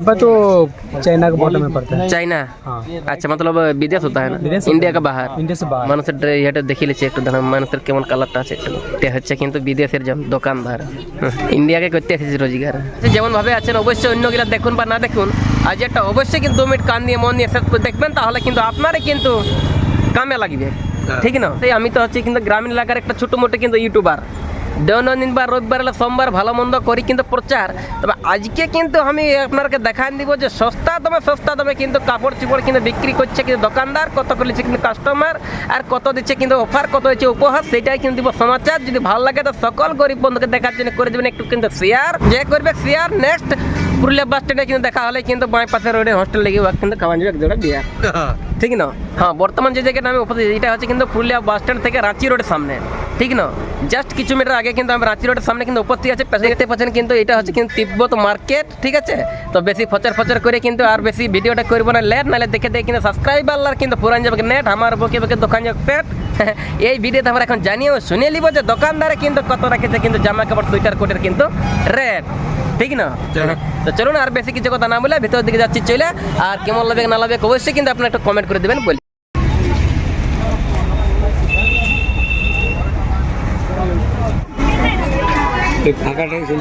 पर तो चाइना के बॉर्डर में पड़ता है চাইনা हाँ আচ্ছা মতলব বিদেশ হতা হয় না বিদেশ ইন্ডিয়া কা বাহার इंडिया से बाहर মানুষের ড্রে- ইয়েটা দেখে লিছে একটু দাঁড়ান মানুষের কেমন কালারটা আছে একটু এটা হচ্ছে কিন্তু বিদেশের জন দোকানদার হুম, ইন্ডিয়াকে করতে এসেছে রোজগার যেমন ভাবে আছেন অবশ্যই অন্যগুলা দেখুন বা না দেখুন আজ একটা অবশ্যই কিন্তু দু মিনিট কান দিয়ে মন দিয়ে শেষ করে দেখবেন তাহলে কিন্তু আপনারই কিন্তু কামে লাগবে ঠিক না তাই আমি তো হচ্ছে কিন্তু গ্রামীণ এলাকার একটা ছোটো মোটো কিন্তু ইউটিউবার দৈনন্দিন বা রবিবার হলে সোমবার ভালো মন্দ করি কিন্তু প্রচার। তবে আজকে কিন্তু আমি আপনাকে দেখান দিব যে সস্তা দামে সস্তা দামে কিন্তু কাপড় চোপড় কিন্তু বিক্রি করছে কিন্তু দোকানদার, কত করেছে কিন্তু কাস্টমার আর কত দিচ্ছে কিন্তু অফার কত হচ্ছে উপহার, সেটাই কিন্তু দিব সমাচার। যদি ভালো লাগে তো সকল গরিব বন্ধুকে দেখার জন্য করে দেবেন, একটু কিন্তু শেয়ার যে করবে শেয়ার নেক্সট পুরুলিয়া বাস স্ট্যান্ডে কিন্তু দেখা হলে কিন্তু বাঁ পাশে রোডে হোস্টেল লেগে কিন্তু খাওয়া যাবে এক জোড়া বিয়ার ঠিক না? হ্যাঁ বর্তমান যে জায়গাটা আমি উপস্থিত এটা হচ্ছে কিন্তু পুরুলিয়া বাস স্ট্যান্ড থেকে রাঁচি রোডের সামনে। ঠিক না? জাস্ট কিছু মিটার আগে কিন্তু আমি রাঁচি রোডের সামনে কিন্তু উপস্থিত আছে। পেছনে দেখতে পাচ্ছেন কিন্তু এটা হচ্ছে কিন্তু তিব্বত মার্কেট ঠিক আছে? তো বেশি ফচর ফচর করে কিন্তু আর বেশি ভিডিওটা করব না। লেট নাহলে দেখে দেখে কিন্তু সাবস্ক্রাইবার কিন্তু পুরান যাবে। নেট আমার বকে বকে দোকান যাবে পেট এই ভিডিওতে আমরা এখন জানিও শুনে নিব যে দোকানদারে কিন্তু কত রাখেছে কিন্তু জামা কাপড় সুইটার কোটের কিন্তু রেট ঠিক না? তো চলুন আর বেশি কিছু কথা না বলে ভিতর দিকে যাচ্ছি চলে। আর কেমন লাগবে না লাগবে অবশ্যই কিন্তু আপনি একটা কমেন্ট করে দেবেন বলি ফাঁকাটাই ছিল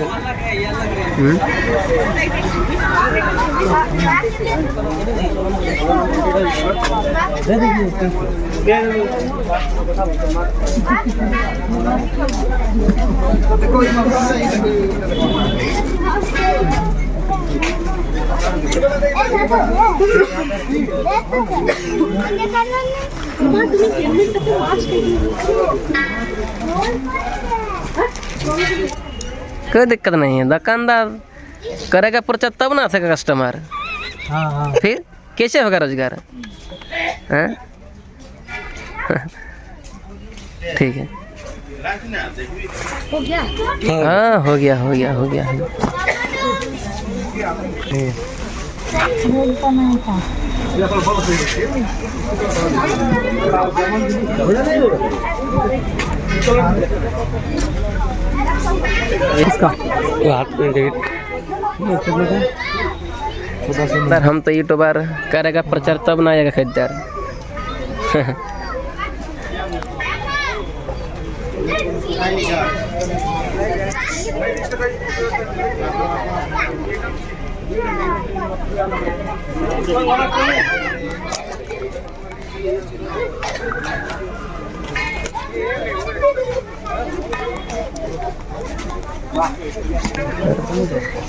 कोई दिक्कत नहीं है। दुकानदार करेगा पर्चा तब ना सकेगा कस्टमर हाँ हाँ। फिर कैसे होगा रोज़गार? हैं? ठीक है। हाँ हो गया हो गया हो गया। इसका। हाथ में डेबिट हम तो यूट्यूबर करेगा प्रचार तब ना आएगा खरीदार।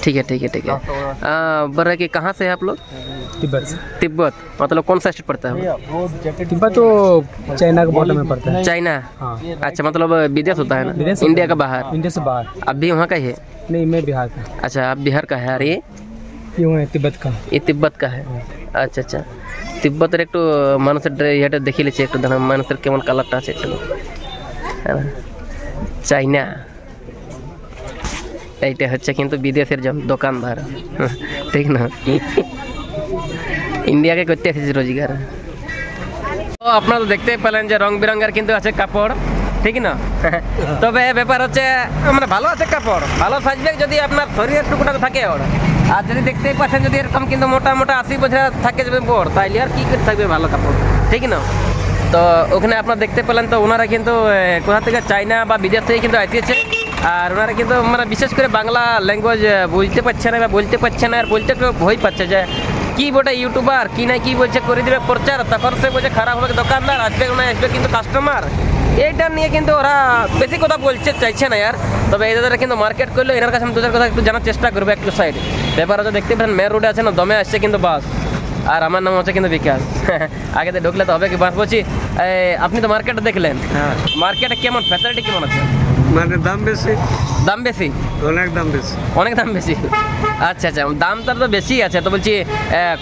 ठीक है ठीक है ठीक है आ, बर्रा के कहाँ से है आप लोग तिब्बत से तिब्बत मतलब कौन सा स्टेट पड़ता है तिब्बत तो चाइना के बॉर्डर में पड़ता है चाइना हाँ अच्छा मतलब विदेश होता है ना विदेश इंडिया का बाहर इंडिया से बाहर अब भी वहाँ का ही है नहीं मैं बिहार का अच्छा आप बिहार का है और ये क्यों है तिब्बत का ये तिब्बत का है আচ্ছা আচ্ছা তিব্বতের একটু মানুষের ড্রে- ইয়েটা দেখে লিছে একটু দাঁড়ান মানুষের কেমন কালারটা আছে একটু হ্যাঁ। চাইনা এইটা হচ্ছে কিন্তু বিদেশের দোকানদার ঠিক না? ইন্ডিয়াকে করতে এসেছে রোজগার। তো আপনারা তো দেখতেই পেলেন যে রং বেরঙের কিন্তু আছে কাপড়, ঠিক না? তবে ব্যাপার হচ্ছে মানে ভালো আছে কাপড়, ভালো সাজবে যদি আপনার শরীরের টুকুটা থাকে ওর। আর যদি দেখতেই পাচ্ছেন যদি এরকম কিন্তু মোটা মোটা আশি বছর থাকে যাবে বড় তাইলে আর কি করে থাকবে ভালো কাপড়, ঠিক না? তো ওখানে আপনারা দেখতে পেলেন তো ওনারা কিন্তু কোথা থেকে চাইনা বা বিদেশ থেকে কিন্তু আসিয়েছে আর ওনারা কিন্তু মানে বিশেষ করে বাংলা ল্যাঙ্গুয়েজ বুঝতে পারছে না বা বলতে পারছে না, আর বলতে ভয় পাচ্ছে যে কি বটে ইউটিউবার কি না কি বলছে, করে দিবে প্রচার, তখন সে বলছে খারাপ হবে, দোকানদার, আসবে না, আসবে কিন্তু কাস্টমার এইটা নিয়ে কিন্তু ওরা বেশি কথা বলছে চাইছে না यार তবে এই দাদারা কিন্তু মার্কেট করল, এনার কাছে আমি দুটার কথা একটু জানার চেষ্টা করব একটু সাইড ব্যাপার হচ্ছে, দেখতে পাচ্ছেন মেন রোডে আছে না, দমে আসছে কিন্তু বাস আর আমার নাম হচ্ছে কিন্তু বিকাশ। আগে তো ঢুকলে তো হবে কি বাস বলছি আপনি তো মার্কেটে দেখলেন। হ্যাঁ। মার্কেটে কেমন ফ্যাসিলিটি কেমন আছে? মানে দাম বেশি? দাম বেশি? অনেক দাম বেশি। অনেক দাম বেশি? আচ্ছা আচ্ছা দাম তার তো বেশি আছে তো বলছি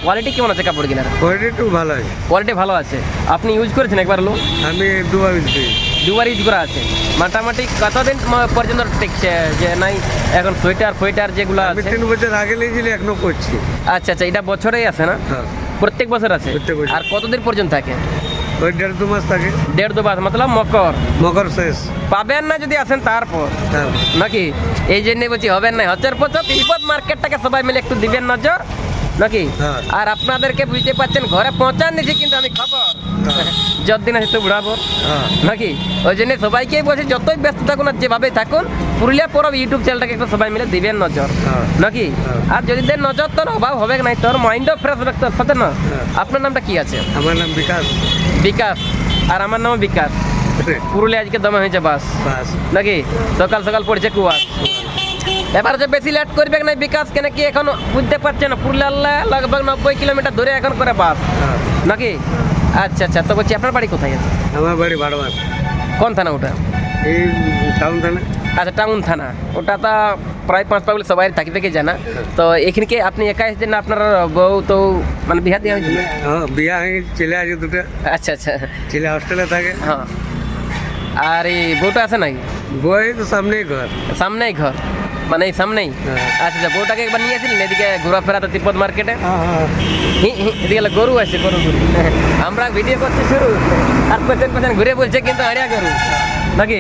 কোয়ালিটি কেমন আছে কাপড় কেনার? কোয়ালিটি ভালো আছে। কোয়ালিটি ভালো আছে। আপনি ইউজ করেছেন একবার লো আমি দুবার ইউজ করি দুবার ইউজ করা আছে। মোটামুটি কতদিন পর্যন্ত টিকছে? যে নাই এখন সোয়েটার ফোয়েটার যেগুলো আছে। তিন বছর আগে নিয়েছিলি এখনও করছি। আচ্ছা আচ্ছা এটা বছরেই আছে না? হ্যাঁ। প্রত্যেক বছর আছে। আর কতদিন পর্যন্ত থাকে? ওই দেড় দু মাস থাকে। দেড় দু মাস মতলব মকর। মকর শেষ। পাবেন না যদি আসেন তারপর। হ্যাঁ। নাকি? এই জন্য বলছি হবেন না। পচর মার্কেটটাকে সবাই মিলে একটু দিবেন নজর। নাকি? হ্যাঁ। আর আপনাদেরকে বুঝতে পারছেন ঘরে পৌঁছান দিছি কিন্তু আমি খবর। যতদিন আছে তো বুড়াবো। হ্যাঁ। নাকি? ওই জন্য সবাইকেই বলছি যতই ব্যস্ত থাকুন আর যেভাবে থাকুন পুরুলিয়া পরব ইউটিউব চ্যানেলটাকে একটু সবাই মিলে দিবেন নজর। হ্যাঁ। নাকি? হ্যাঁ। আর যদি দেন নজর তোর অভাব হবে নাই? তোর মাইন্ডও ফ্রেশ হবে। তোর সাথে না। আপনার নামটা কি আছে? আমার নাম বিকাশ। বিকাশ। আর আমার নাম বিকাশ। পুরুলিয়া আজকে দমে হয়েছে বাস। নাকি? সকাল সকাল পড়ছে কুয়াশ। এবার যে বেশি লেট করবে না বিকাশ কেন কি এখন বুঝতে পারছে না? পুরুলিয়া লগভগ নব্বই কিলোমিটার ধরে এখন করে বাস। নাকি? আচ্ছা আচ্ছা তো বলছি আপনার বাড়ি কোথায় আছে? আমার বাড়ি বাড়বান কোন থানা ওটা? এই টাউন থানে। আচ্ছা টাউন থানা। ওটা তো প্রায় পাঁচ পাগলে সবাই থাকবে কি জানা। তো এখানকে আপনি একা এসেছেন না আপনার বউ তো মানে বিহার দেওয়া হয়েছিল হ্যাঁ বিয়া হয়ে ছেলে আছে দুটো। আচ্ছা আচ্ছা। ছেলে হস্টেলে থাকে। হ্যাঁ। আর এই বউটা আছে নাকি? বই তো সামনেই ঘর। সামনেই ঘর। মানে এই সামনেই? হ্যাঁ। আচ্ছা আচ্ছা বউটাকে একবার নিয়ে আসছিলেন এদিকে ঘোরাফেরা তো তিব্বত মার্কেটে। হ্যাঁ হ্যাঁ এদিকে গরু আছে গরু গরু। আমরা ভিডিও করছি শুরু। আর পেছন পেছন ঘুরে বলছে কিন্তু আড়িয়া গরু। নাকি?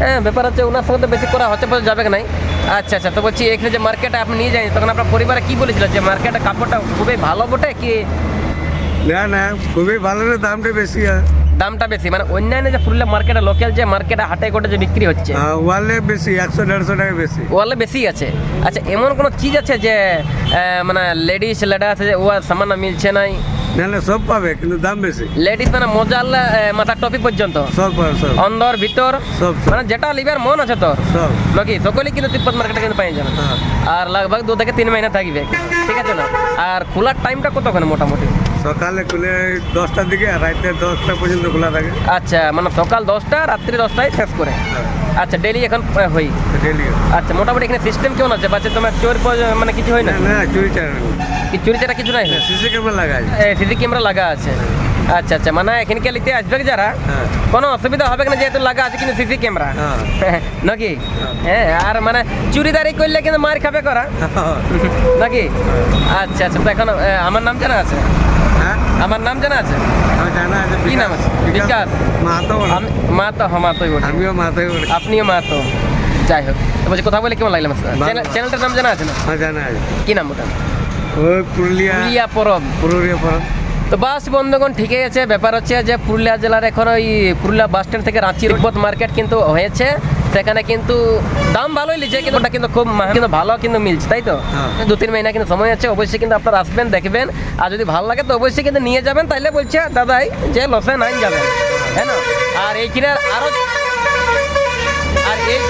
হ্যাঁ ব্যাপার হচ্ছে ওনার সঙ্গে তো বেশি করা হচ্ছে পরে যাবে নাই? আচ্ছা আচ্ছা তো বলছি এখানে যে মার্কেটে আপনি নিয়ে যান তখন আপনার পরিবারে কি বলেছিল যে মার্কেটে কাপড়টা খুবই ভালো বটে কি? না না খুবই ভালো না দামটা বেশি দামটা বেশি। মানে অন্যান্য যে পুরুলিয়া মার্কেটে লোকাল যে মার্কেটে হাটে কোটে যে বিক্রি হচ্ছে হ্যাঁ ওয়ালে বেশি একশো দেড়শো টাকা বেশি। ওয়ালে বেশি আছে। আচ্ছা এমন কোনো চিজ আছে যে মানে লেডিস লেডা আছে যে ও সামান্য মিলছে নাই? না না সব পাবে কিন্তু দাম বেশি। লেডিস মানে মজাল মাথা টপি পর্যন্ত। সব পাবে সব। অন্দর ভিতর সব সব। মানে যেটা লিবার মন আছে তো সব। নাকি? সকলেই কিন্তু তিব্বত মার্কেটে কিন্তু পাই যাবে। হ্যাঁ। আর লগভগ দু থেকে তিন মাইনা থাকবে। ঠিক আছে না? আর খোলার টাইমটা কতক্ষণ মোটামুটি? সকালে খুলে দশটার দিকে আর রাতে দশটা পর্যন্ত খোলা থাকে। আচ্ছা মানে সকাল দশটা রাত্রি দশটায় শেষ করে। আচ্ছা ডেলি এখন হই। ডেলি আচ্ছা মোটামুটি এখানে সিস্টেম কেমন আছে? বাচ্চা তোমার চোর মানে কিছু হয় না? না চুরি চার কি চুরি চারা কিছু নাই? সিসি ক্যামেরা লাগা আছে। সিসি ক্যামেরা লাগা আছে। আচ্ছা আচ্ছা মানে এখানকে নিতে আসবে যারা? হ্যাঁ। কোনো অসুবিধা হবে না যেহেতু লাগা আছে কিন্তু সিসি ক্যামেরা হ্যাঁ। নাকি? হ্যাঁ। আর মানে চুরিদারি করলে কিন্তু মার খাবে করা? নাকি? আচ্ছা আচ্ছা তো এখন আমার নাম জানা আছে? হ্যাঁ আমার নাম জানা আছে? জানা আছে কি নাম আছে? বিকাশ। মাহাতো বলে। মা তো হ্যাঁ মা তোই বলি আমিও মাথায় বলি। আপনিও মা তো যাই হোক বলছি কথা বলে কেমন লাগল ভালো। চ্যানেলটার নাম জানা আছে না? হ্যাঁ জানা আছে। কি নাম ওটা ওই পুরুলিয়া পুরুলিয়া পরব পুরুলিয়া পড়া তো বাস বন্ধুগণ ঠিকই আছে। ব্যাপার হচ্ছে যে পুরুলিয়া জেলার এখন ওই পুরুলিয়া বাস স্ট্যান্ড থেকে রাঁচি রোড মার্কেট কিন্তু হয়েছে। সেখানে কিন্তু দাম ভালোই লিখছে কিন্তু ওটা কিন্তু খুব কিন্তু ভালো কিন্তু মিলছে তাই তো? হ্যাঁ। দু তিন মহিনা কিন্তু সময় আছে অবশ্যই কিন্তু আপনারা আসবেন দেখবেন। আর যদি ভালো লাগে তো অবশ্যই কিন্তু নিয়ে যাবেন তাইলে বলছে দাদাই যে লসে নাই যাবেন হ্যাঁ না? আর এইখানে আরও আর এই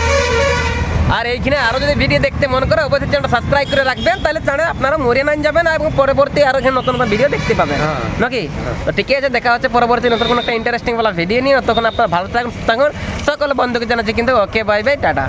আর এইখানে আরও যদি ভিডিও দেখতে মন করে অবশ্যই চ্যানেলটা সাবস্ক্রাইব করে রাখবেন তাহলে চ্যানেল আপনারা মরে নাইন যাবেন এবং পরবর্তী আরও এখানে নতুন নতুন ভিডিও দেখতে পাবেন। হ্যাঁ। নাকি? তো ঠিক আছে দেখা হচ্ছে পরবর্তী নতুন কোনো একটা ইন্টারেস্টিং বলা ভিডিও নিয়ে। তখন আপনারা ভালো থাকুন থাকুন। সকল বন্ধুকে জানাচ্ছি কিন্তু ওকে বাই বাই টাটা।